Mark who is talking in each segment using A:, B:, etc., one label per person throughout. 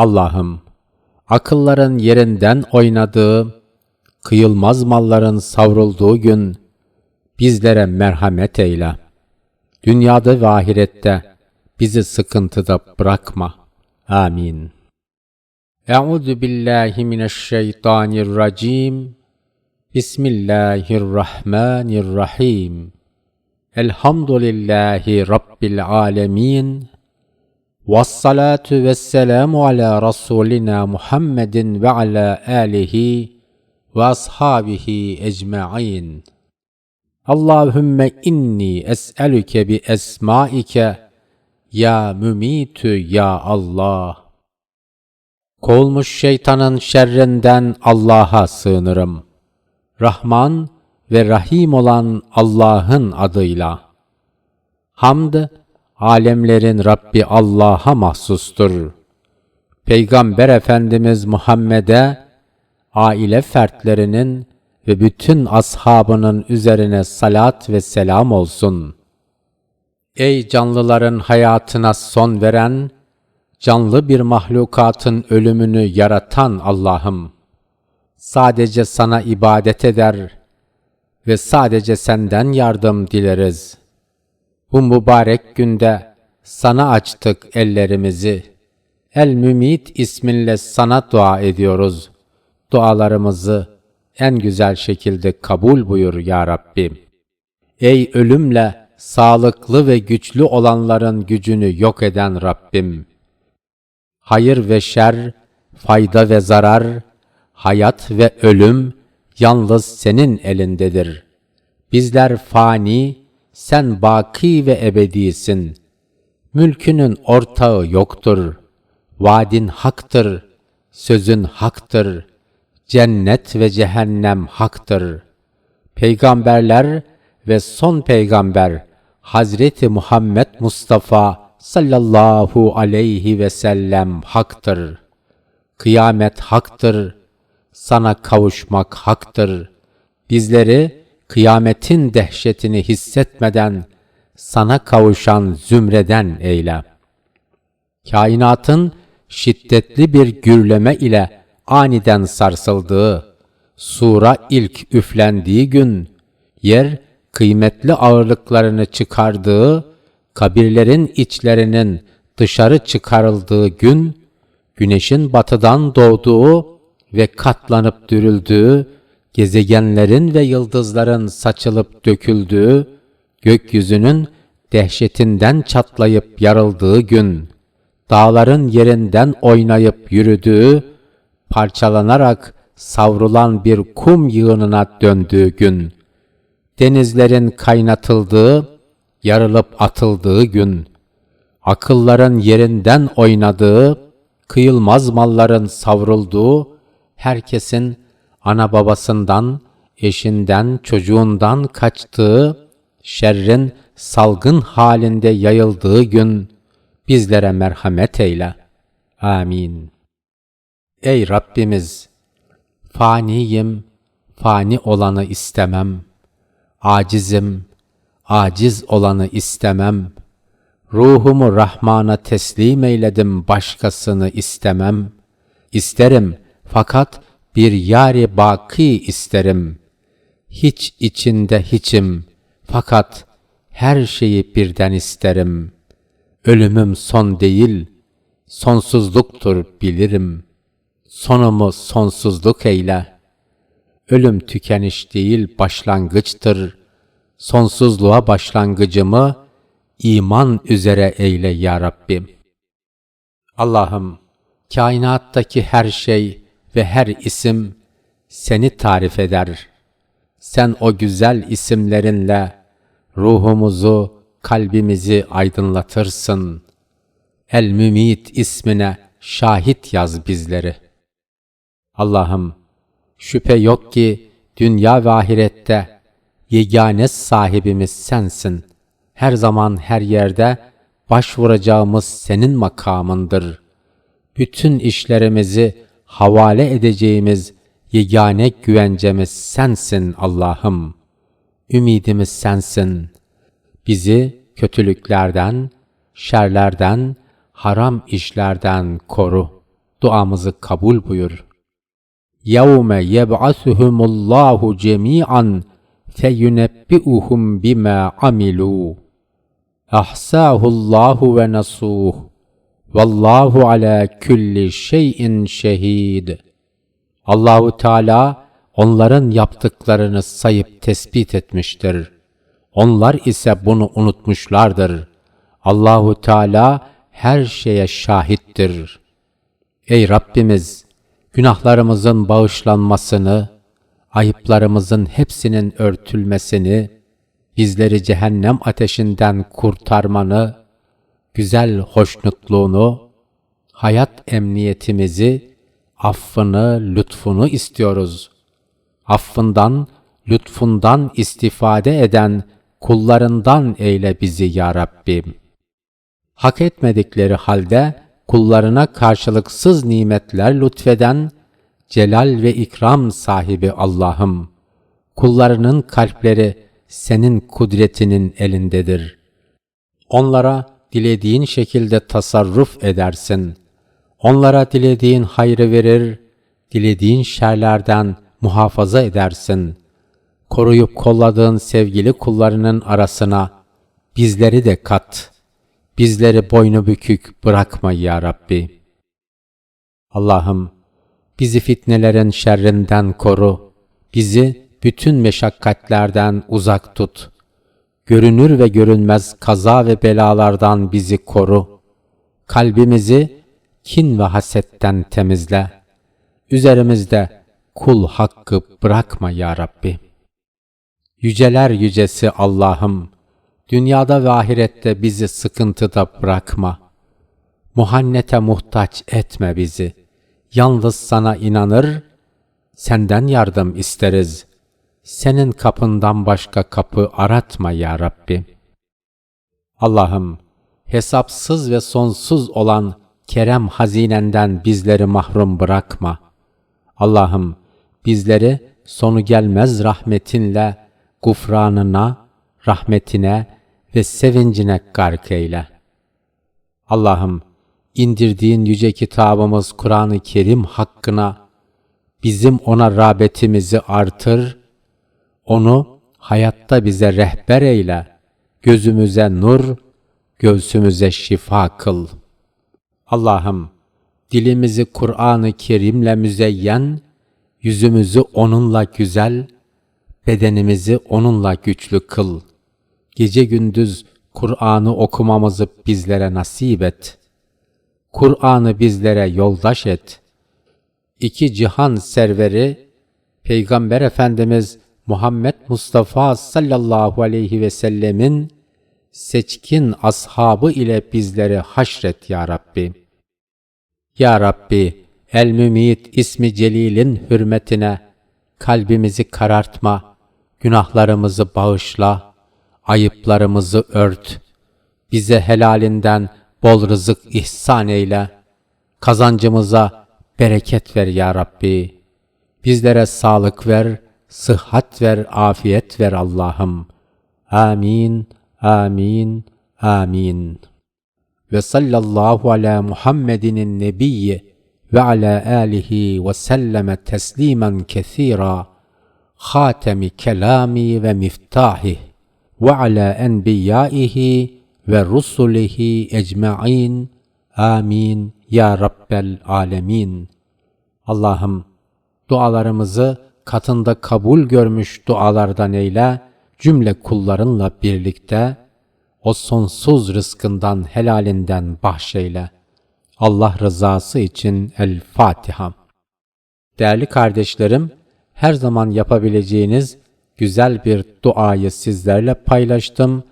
A: Allah'ım, akılların yerinden oynadığı, kıyılmaz malların savrulduğu gün, bizlere merhamet eyle. Dünyada ve ahirette bizi sıkıntıda bırakma. Amin. Euzu billahi mineşşeytanirracim. Bismillahirrahmanirrahim. Elhamdülillahi Rabbil alemin. Vessalatu vesselamu ala Rasulina Muhammedin ve ala alihi ve ashabihi ecma'in. Allahümme inni es'elüke bi esmaike ya mümitü ya Allah. Kovulmuş şeytanın şerrinden Allah'a sığınırım. Rahman ve Rahim olan Allah'ın adıyla. Hamd, alemlerin Rabbi Allah'a mahsustur. Peygamber Efendimiz Muhammed'e, aile fertlerinin ve bütün ashabının üzerine salat ve selam olsun. Ey canlıların hayatına son veren, canlı bir mahlukatın ölümünü yaratan Allah'ım! Sadece sana ibadet eder ve sadece senden yardım dileriz. Bu mübarek günde sana açtık ellerimizi. El-Mümit isminle sana dua ediyoruz. Dualarımızı en güzel şekilde kabul buyur ya Rabbim. Ey ölümle sağlıklı ve güçlü olanların gücünü yok eden Rabbim. Hayır ve şer, fayda ve zarar, hayat ve ölüm yalnız senin elindedir. Bizler fani, sen baki ve ebedisin. Mülkünün ortağı yoktur. Vaadin haktır, sözün haktır. Cennet ve cehennem haktır. Peygamberler ve son peygamber Hazreti Muhammed Mustafa sallallahu aleyhi ve sellem haktır. Kıyamet haktır. Sana kavuşmak haktır. Bizleri kıyametin dehşetini hissetmeden sana kavuşan zümreden eyle. Kainatın şiddetli bir gürleme ile aniden sarsıldığı, sura ilk üflendiği gün, yer kıymetli ağırlıklarını çıkardığı, kabirlerin içlerinin dışarı çıkarıldığı gün, güneşin batıdan doğduğu ve katlanıp dürüldüğü, gezegenlerin ve yıldızların saçılıp döküldüğü, gökyüzünün dehşetinden çatlayıp yarıldığı gün, dağların yerinden oynayıp yürüdüğü, parçalanarak savrulan bir kum yığınına döndüğü gün, denizlerin kaynatıldığı, yarılıp atıldığı gün, akılların yerinden oynadığı, kıyılmaz malların savrulduğu, herkesin ana babasından, eşinden, çocuğundan kaçtığı, şerrin salgın halinde yayıldığı gün, bizlere merhamet eyle. Amin. Ey Rabbimiz! Faniyim, fani olanı istemem. Acizim, aciz olanı istemem. Ruhumu Rahman'a teslim eyledim, başkasını istemem. İsterim fakat bir yari baki isterim. Hiç içinde hiçim fakat her şeyi birden isterim. Ölümüm son değil, sonsuzluktur bilirim. Sonumu sonsuzluk eyle. Ölüm tükeniş değil başlangıçtır. Sonsuzluğa başlangıcımı iman üzere eyle ya Rabbim. Allah'ım, kainattaki her şey ve her isim seni tarif eder. Sen o güzel isimlerinle ruhumuzu, kalbimizi aydınlatırsın. El-Mümit ismine şahit yaz bizleri. Allah'ım, şüphe yok ki dünya ve ahirette yegane sahibimiz sensin. Her zaman her yerde başvuracağımız senin makamındır. Bütün işlerimizi havale edeceğimiz yegane güvencemiz sensin Allah'ım. Ümidimiz sensin. Bizi kötülüklerden, şerlerden, haram işlerden koru. duamızı kabul buyur. يَوْمَ يَبْعَثُهُمُ اللّٰهُ جَمِيعًا فَيُنَبِّئُهُمْ بِمَا عَمِلُوا اَحْسَاهُ اللّٰهُ وَنَسُوهُ Vallahu ala külli şeyin şehid. Allahu Teala onların yaptıklarını sayıp tespit etmiştir. Onlar ise bunu unutmuşlardır. Allahu Teala her şeye şahittir. Ey Rabbimiz, günahlarımızın bağışlanmasını, ayıplarımızın hepsinin örtülmesini, bizleri cehennem ateşinden kurtarmanı güzel hoşnutluğunu, hayat emniyetimizi, affını, lütfunu istiyoruz. Affından, lütfundan istifade eden kullarından eyle bizi ya Rabbim. Hak etmedikleri halde kullarına karşılıksız nimetler lütfeden celal ve ikram sahibi Allah'ım. Kullarının kalpleri senin kudretinin elindedir. Onlara dilediğin şekilde tasarruf edersin. Onlara dilediğin hayrı verir, dilediğin şerlerden muhafaza edersin. Koruyup kolladığın sevgili kullarının arasına bizleri de kat. Bizleri boynu bükük bırakma ya Rabbi. Allah'ım bizi fitnelerin şerrinden koru. Bizi bütün meşakkatlerden uzak tut. Görünür ve görünmez kaza ve belalardan bizi koru. Kalbimizi kin ve hasetten temizle. Üzerimizde kul hakkı bırakma ya Rabbi. Yüceler yücesi Allah'ım, dünyada ve ahirette bizi sıkıntıda bırakma. Muhannete muhtaç etme bizi. Yalnız sana inanır, senden yardım isteriz. Senin kapından başka kapı aratma ya Rabbi. Allah'ım, hesapsız ve sonsuz olan kerem hazinenden bizleri mahrum bırakma. Allah'ım, bizleri sonu gelmez rahmetinle, gufranına, rahmetine ve sevincine gark eyle. Allah'ım, indirdiğin yüce kitabımız Kur'an-ı Kerim hakkına bizim ona rağbetimizi artır, onu hayatta bize rehber eyle, gözümüze nur, göğsümüze şifa kıl. Allah'ım, dilimizi Kur'an-ı Kerim'le müzeyyen, yüzümüzü onunla güzel, bedenimizi onunla güçlü kıl. Gece gündüz Kur'an'ı okumamızı bizlere nasip et. Kur'an'ı bizlere yoldaş et. İki cihan serveri Peygamber Efendimiz Muhammed Mustafa sallallahu aleyhi ve sellemin seçkin ashabı ile bizleri haşret ya Rabbi. Ya Rabbi, El-Mümit ismi Celil'in hürmetine kalbimizi karartma, günahlarımızı bağışla, ayıplarımızı ört, bize helalinden bol rızık ihsan eyle, kazancımıza bereket ver ya Rabbi. Bizlere sağlık ver, sıhhat ver, afiyet ver Allah'ım. Amin, amin, amin. Ve sallallahu ala Muhammedinin nebiyyi ve ala alihi ve selleme teslimen kethira. Hatemi kelami ve miftahih ve ala enbiyaihi ve rusulihi ecmain. Amin ya Rabbel alemin. Allah'ım dualarımızı katında kabul görmüş dualardan eyle, cümle kullarınla birlikte o sonsuz rızkından helalinden bahşeyle. Allah rızası için El Fatiha. Değerli kardeşlerim, her zaman yapabileceğiniz güzel bir duayı sizlerle paylaştım.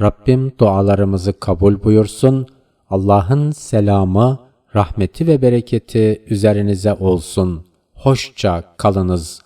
A: Rabbim dualarımızı kabul buyursun. Allah'ın selamı, rahmeti ve bereketi üzerinize olsun. Hoşça kalınız.